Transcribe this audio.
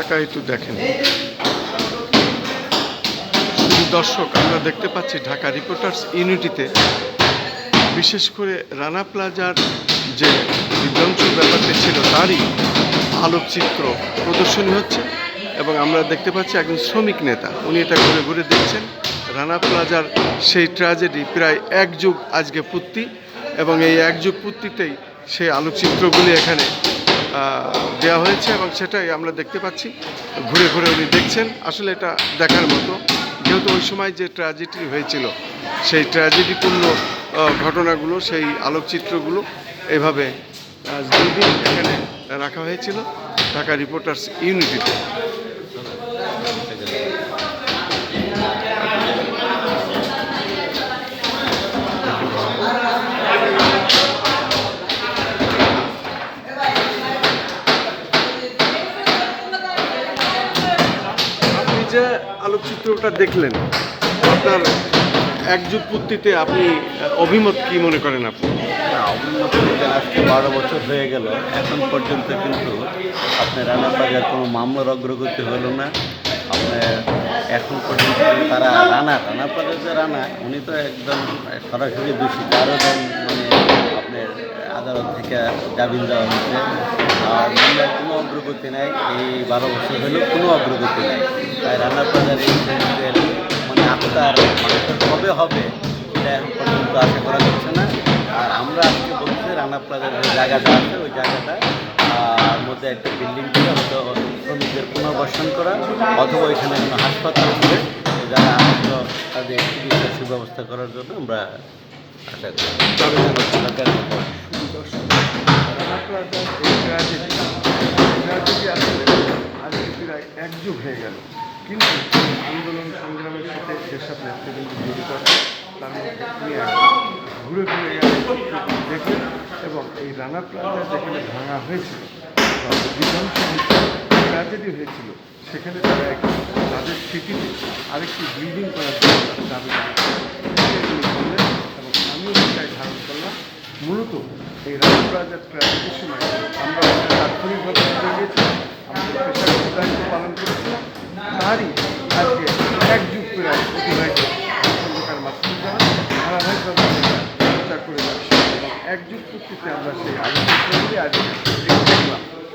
একটু দেখেন। দর্শক, আমরা দেখতে পাচ্ছি ঢাকা রিপোর্টার্স ইউনিটিতে, বিশেষ করে রানা প্লাজার যে বিধ্বংস ব্যাপারটি ছিল, তারই আলোকচিত্র প্রদর্শনী হচ্ছে এবং আমরা দেখতে পাচ্ছি একজন শ্রমিক নেতা। উনি এটা ঘুরে ঘুরে দেখছেন। রানা প্লাজার সেই ট্র্যাজেডি প্রায় এক যুগ আজকে পূর্তি এবং এই এক যুগ পূর্তিতেই সেই আলোকচিত্রগুলি এখানে দেওয়া হয়েছে এবং সেটাই আমরা দেখতে পাচ্ছি। ঘুরে ঘুরে উনি দেখছেন। আসলে এটা দেখার মতো। যেহেতু ওই সময় যে ট্র্যাজেডি হয়েছিল, সেই ট্র্যাজেডিপূর্ণ ঘটনাগুলো, সেই আলোকচিত্রগুলো এভাবে দুদিন এখানে রাখা হয়েছিল ঢাকা রিপোর্টার্স ইউনিটিতে আলোকচিত্রটা দেখলেন, আপনার এক যুগ পূর্তিতে আপনি অভিমত কি মনে করেন আপনি? অভিমত আজকে বারো বছর হয়ে গেল, এখন পর্যন্ত কিন্তু আপনার রানা বাজার কোনো মামলার অগ্রগতি হলো না। আপনার এখন পর্যন্ত তারা রানা রানা বাজার যে রানা, উনি তো একদম সরাসরি দোষী। তারও মানে আপনার আদালত থেকে জামিন দেওয়া হয়েছে। আর মামলার কোনো অগ্রগতি নাই, এই বারো বছর হলেও কোনো অগ্রগতি নাই। তাই রানা বাজার মুহূর্তের মানে আত্মার মানুষের কবে হবে, সেটা এখন পর্যন্ত আশা করা যাচ্ছে না। আর আমরা আজকে বলছি রানা প্লাজার যে জায়গাটা আছে, ওই জায়গাটা মধ্যে একটা বিল্ডিং করে হয়তো শ্রমিকদের পুনর্বাসন করা, অথবা এখানে কোনো হাসপাতাল করে যারা আহত, তাদের চিকিৎসা সুব্যবস্থা করার জন্য আমরা আশা করি। সরকারের উপর। রানা প্লাজার এই ট্র্যাজেডি ট্র্যাজেডি আসলে আজকে প্রায় এক যুগ হয়ে গেল। কিন্তু আন্দোলন সংগ্রামের সাথে যেসব নেতৃবৃন্দ জড়িত তার মধ্যে ঘুরে ঘুরে দেখলেন এবং এই রানা প্লাজা যেখানে ভাঙা হয়েছিল বিধ্বংস হয়েছিল, ট্র্যাজেডি হয়েছিল, সেখানে তারা এক তাদের স্মৃতিতে আরেকটি বিল্ডিং করার জন্য দাবি এবং আমিও সেটাই ধারণ করলাম। মূলত এই রানা প্লাজার ট্র্যাজেডির সময় একযুগ করতেছি আমরা সেই আগে করে